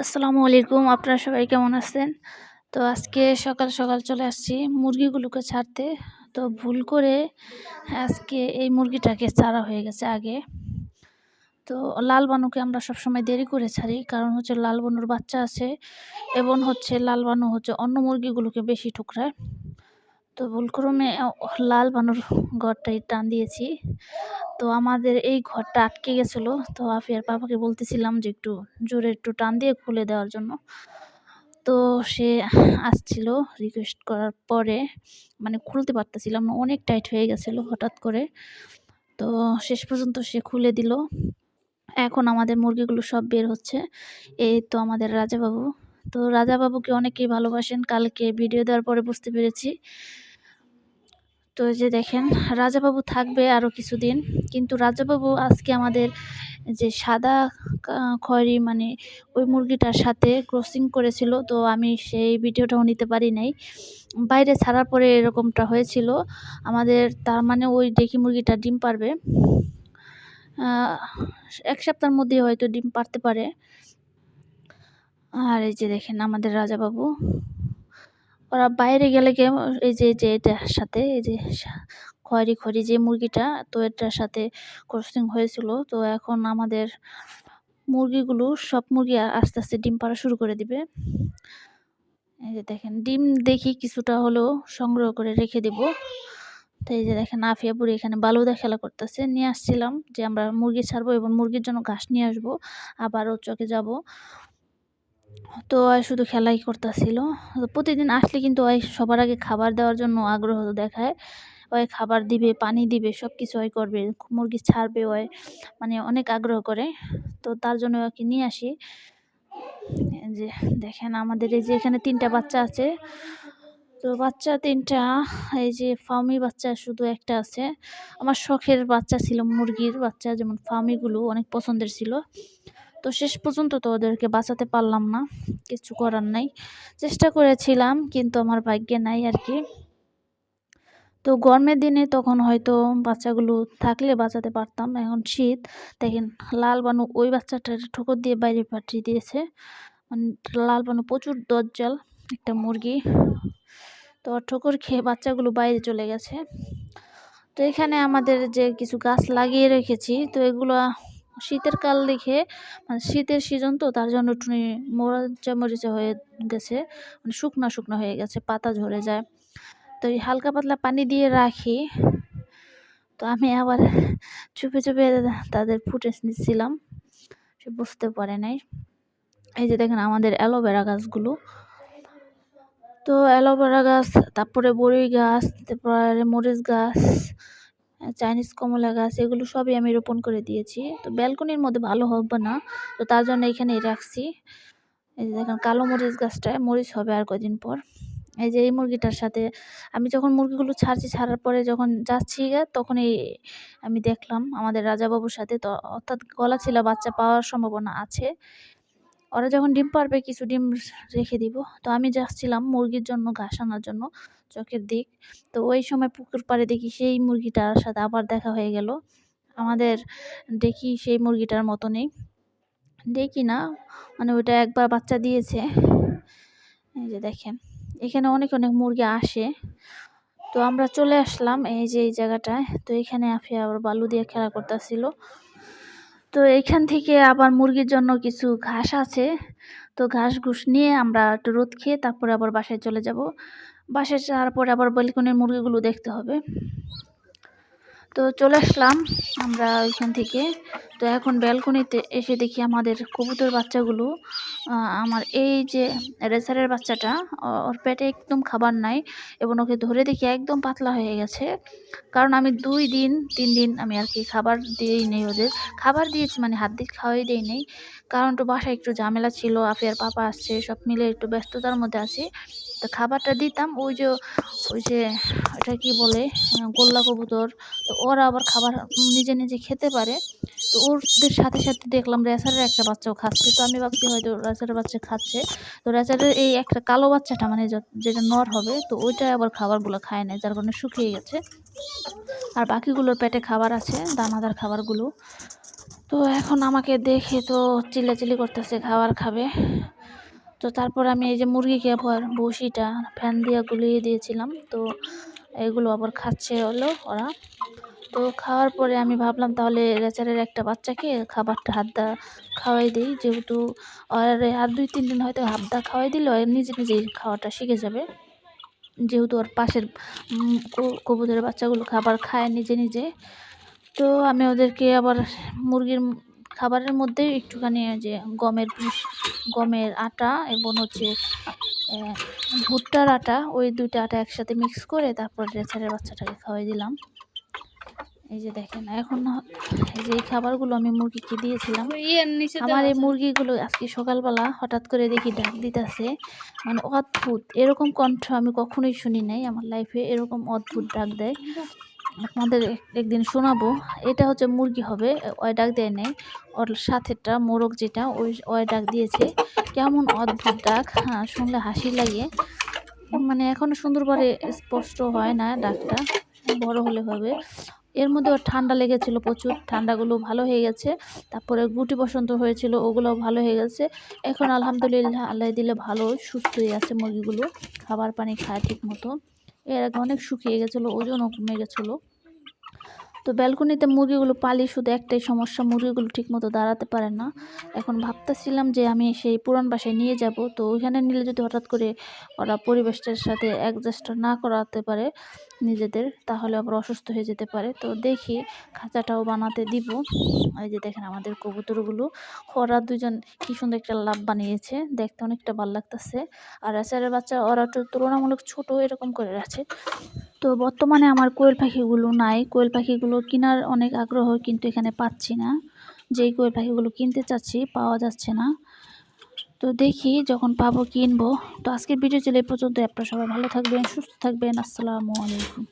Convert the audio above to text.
আসসালামু আলাইকুম, আপনারা সবাই কেমন আছেন? তো আজকে সকাল সকাল চলে আসছি মুরগিগুলোকে ছাড়তে। তো ভুল করে আজকে এই মুরগিটাকে ছাড়া হয়ে গেছে আগে। তো লাল বানুকে আমরা সবসময় দেরি করে ছাড়ি, কারণ হচ্ছে লাল বানুর বাচ্চা আছে এবং হচ্ছে লাল বানু হচ্ছে অন্য মুরগিগুলোকে বেশি ঠুকরায়। তো ভুলক্রমে লাল বানুর ঘরটাই টান দিয়েছি। তো আমাদের এই ঘরটা আটকে গেছিল। তো আফিয়ার পাপাকে বলতেছিলাম যে একটু জোরে একটু টান দিয়ে খুলে দেওয়ার জন্য। তো সে আসছিল রিকোয়েস্ট করার পরে মানে খুলতে পারতেছিলাম না, অনেক টাইট হয়ে গেছিল হঠাৎ করে। তো শেষ পর্যন্ত সে খুলে দিল। এখন আমাদের মুরগিগুলো সব বের হচ্ছে। এই তো আমাদের রাজাবাবু। তো রাজাবাবুকে অনেকেই ভালোবাসেন। কালকে ভিডিও দেওয়ার পরে বুঝতে পেরেছি। তো যে দেখেন, রাজাবাবু থাকবে আরও কিছুদিন। কিন্তু রাজাবাবু আজকে আমাদের যে সাদা খয়েরি মানে ওই মুরগিটার সাথে ক্রসিং করেছিল, তো আমি সেই ভিডিওটাও নিতে পারি নাই। বাইরে ছাড়ার পরে এরকমটা হয়েছিল। আমাদের তার মানে ওই ডেকি মুরগিটা ডিম পারবে। এক সপ্তাহের মধ্যে হয়তো ডিম পারতে পারে। আর এই যে দেখেন আমাদের রাজাবাবু। ওরা বাইরে গেলে কে এই যে যে এটার সাথে, এই যে খয়েরি খয়েরি যে মুরগিটা, তো এটার সাথে ক্রসিং হয়েছিল। তো এখন আমাদের মুরগিগুলো সব মুরগি আস্তে আস্তে ডিম পাড়া শুরু করে দিবে। এই যে দেখেন, ডিম দেখি কিছুটা হলেও সংগ্রহ করে রেখে দেব। তো এই যে দেখেন, আফিয়া বুড়ি এখানে বালুদা খেলা করতেছে। নিয়ে আসছিলাম যে আমরা মুরগি ছাড়বো এবং মুরগির জন্য ঘাস নিয়ে আসব। আবারও চকে যাব। তো শুধু খেলাই করতেছিল। প্রতিদিন আসলে কিন্তু ওই সবার আগে খাবার দেওয়ার জন্য আগ্রহ দেখায়। ওই খাবার দিবে, পানি দিবে সব কিছু ওই করবে, মুরগি ছাড়বে ওই মানে অনেক আগ্রহ করে। তো তার জন্য ওকে নিয়ে আসি। যে দেখেন আমাদের এই যে এখানে তিনটা বাচ্চা আছে। তো বাচ্চা তিনটা, এই যে ফার্মি বাচ্চা শুধু একটা আছে। আমার শখের বাচ্চা ছিল মুরগির বাচ্চা, যেমন ফার্মিগুলো অনেক পছন্দের ছিল। তো শেষ পর্যন্ত তো ওদেরকে বাঁচাতে পারলাম না, কিছু করার নাই। চেষ্টা করেছিলাম, কিন্তু আমার ভাগ্যে নাই আর কি। তো গরমের দিনে তখন হয়তো বাচ্চাগুলো থাকলে বাঁচাতে পারতাম, এখন শীত। দেখেন, লাল বানু ওই বাচ্চাটার ঠোকর দিয়ে বাইরে পাঠিয়ে দিয়েছে। মানে লাল বানু প্রচুর দজ্জাল একটা মুরগি। তো ঠোকর খেয়ে বাচ্চাগুলো বাইরে চলে গেছে। তো এখানে আমাদের যে কিছু গাছ লাগিয়ে রেখেছি, তো এগুলো শীতের কাল দেখে মানে শীতের সিজন তো তার জন্য একটু মরিচা মরিচা হয়ে গেছে মানে শুকনা শুকনো হয়ে গেছে, পাতা ঝরে যায়। তো এই হালকা পাতলা পানি দিয়ে রাখি। তো আমি আবার চুপে চুপে তাদের ফুটেজ নিচ্ছিলাম, সে বুঝতে পারে নাই। এই যে দেখেন আমাদের অ্যালোভেরা গাছগুলো। তো অ্যালোভেরা গাছ, তারপরে বড়ি গাছ, তারপরে মরিচ গাছ চাইনিজ কমলা গাছ, এগুলো সবই আমি রোপণ করে দিয়েছি। তো ব্যালকনির মধ্যে ভালো হবে না, তো তার জন্য এখানেই রাখছি। এই যে দেখেন, কালো মরিচ গাছটায় মরিচ হবে আর কদিন পর। এই যে এই মুরগিটার সাথে আমি যখন মুরগিগুলো ছাড়ছি, ছাড়ার পরে যখন যাচ্ছি তখন এই আমি দেখলাম আমাদের রাজাবাবুর সাথে তো অর্থাৎ গলা ছিল বাচ্চা পাওয়ার সম্ভাবনা আছে। ওরা যখন ডিম পারবে, কিছু ডিম রেখে দিব। তো আমি যাচ্ছিলাম মুরগির জন্য ঘাস আনার জন্য, চোখের দিক। তো ওই সময় পুকুর পাড়ে দেখি সেই মুরগিটার সাথে আবার দেখা হয়ে গেল। আমাদের দেখি সেই মুরগিটার মতো নেই। দেখি না মানে ওইটা একবার বাচ্চা দিয়েছে। এই যে দেখেন, এখানে অনেক অনেক মুরগি আসে। তো আমরা চলে আসলাম এই যে, এই জায়গাটায়। তো এখানে আফিয়া আবার বালু দিয়ে খেলা করতেছিল। তো এখান থেকে আবার মুরগির জন্য কিছু ঘাস আছে। তো ঘাস ঘুষ নিয়ে আমরা একটু রোদ খেয়ে তারপরে আবার বাসায় চলে যাব। বাসায় যাওয়ার পরে আবার বেলকনির মুরগিগুলো দেখতে হবে। তো চলে আসলাম আমরা ওইখান থেকে। তো এখন ব্যালকনিতে এসে দেখি আমাদের কবুতর বাচ্চাগুলো আমার এই যে রেসারের বাচ্চাটা ওর পেটে একদম খাবার নাই এবং ওকে ধরে দেখি একদম পাতলা হয়ে গেছে। কারণ আমি দুই দিন, তিন দিন আমি আর কি খাবার দিয়েই নেই ওদের। খাবার দিয়েছি মানে হাত দিয়ে খাওয়াই দিই নেই। কারণ একটু বাসায় একটু ঝামেলা ছিল, আফিয়ার পাপা আসছে, সব মিলে একটু ব্যস্ততার মধ্যে আছি। তো খাবারটা দিতাম, ওই যে ওই যে ওটা কি বলে গোল্লা কবুতর। তো ওরা আবার খাবার নিজে নিজে খেতে পারে। তো ওদের সাথে সাথে দেখলাম রেসারের একটা বাচ্চাও খাচ্ছে। তো আমি ভাবছি হয়তো রেসারের বাচ্চা খাচ্ছে। তো রেসারের এই একটা কালো বাচ্চাটা মানে যেটা নর হবে, তো ওইটা আবার খাবারগুলো খায় না যার কারণে শুকিয়ে গেছে। আর বাকিগুলোর পেটে খাবার আছে, দানাদার খাবারগুলো। তো এখন আমাকে দেখে তো চিল্লাচিল্লি করতেছে, খাবার খাবে। তো তারপর আমি এই যে মুরগিকে আবার বসিটা, ফ্যান দিয়ে গুলিয়ে দিয়েছিলাম। তো এগুলো আবার খাচ্ছে হলো ওরা। তো খাওয়ার পরে আমি ভাবলাম তাহলে রেচারের একটা বাচ্চাকে খাবারটা হাতটা খাওয়াই দিই। যেহেতু আর আর দুই, তিন দিন হয়তো হাতটা খাওয়াই দিলে নিজে নিজেই খাওয়াটা শিখে যাবে। যেহেতু ওর পাশের কবুতরের বাচ্চাগুলো খাবার খায় নিজে নিজে। তো আমি ওদেরকে আবার মুরগির খাবারের মধ্যে একটুখানি যে গমের ভুষ- গমের আটা এবং হচ্ছে ভুট্টার আটা ওই দুইটা আটা একসাথে মিক্স করে তারপর রেচারের বাচ্চাটাকে খাওয়াই দিলাম। এই যে দেখেন এখন এই যে এই খাবারগুলো আমি মুরগিকে দিয়েছিলাম। আমার এই মুরগিগুলো আজকে সকালবেলা হঠাৎ করে দেখি ডাক দিতেছে। মানে অদ্ভুত এরকম কণ্ঠ আমি কখনোই শুনি নাই। আমার লাইফে এরকম অদ্ভুত ডাক দেয়। আপনাদের একদিন শোনাবো। এটা হচ্ছে মুরগি হবে, ওই ডাক দেয় নেই। ওর সাথেরটা মোরগ যেটা, ওই ওই ডাক দিয়েছে। কেমন অদ্ভুত ডাক হ্যাঁ শুনলে হাসি লাগে। মানে এখনও সুন্দর করে স্পষ্ট হয় না ডাকটা, বড় হলে হবে। এর মধ্যে ওর ঠান্ডা লেগেছিল প্রচুর, ঠান্ডাগুলো ভালো হয়ে গেছে। তারপরে গুটি বসন্ত হয়েছিল, ওগুলোও ভালো হয়ে গেছে। এখন আলহামদুলিল্লাহ, আল্লাহ দিলে ভালো, সুস্থই আছে মুরগিগুলো। খাবার পানি খায় ঠিক মতো। এর আগে অনেক শুকিয়ে গেছিল, ওজনও কমে গেছিল। তো ব্যালকনিতে মুরগিগুলো পালি, শুধু একটাই সমস্যা, মুরগিগুলো ঠিকমতো দাঁড়াতে পারে না। এখন ভাবতেছিলাম যে আমি সেই পুরান বাসায় নিয়ে যাব, তো ওইখানে নিলে যদি হঠাৎ করে ওরা পরিবেশটার সাথে অ্যাডজাস্ট না করাতে পারে নিজেদের, তাহলে আবার অসুস্থ হয়ে যেতে পারে। তো দেখি খাঁচাটাও বানাতে দিব। এই যে দেখেন আমাদের কবুতরগুলো। ওরা দুজন কী সুন্দর একটা লাভ বানিয়েছে। দেখতে অনেকটা ভালো লাগতেছে। আর আচারের বাচ্চা, ওরা তুলনামূলক ছোট এরকম করে আছে। তো বর্তমানে আমার কোয়েল পাখিগুলো নাই। কোয়েল পাখিগুলো কেনার অনেক আগ্রহ কিন্তু এখানে পাচ্ছি না। যেই কোয়েল পাখিগুলো কিনতে চাচ্ছি, পাওয়া যাচ্ছে না। তো দেখি যখন পাবো কিনবো। তো আজকের ভিডিও চলে পর্যন্ত আপনারা সবাই ভালো থাকবেন, সুস্থ থাকবেন। আসসালামু আলাইকুম।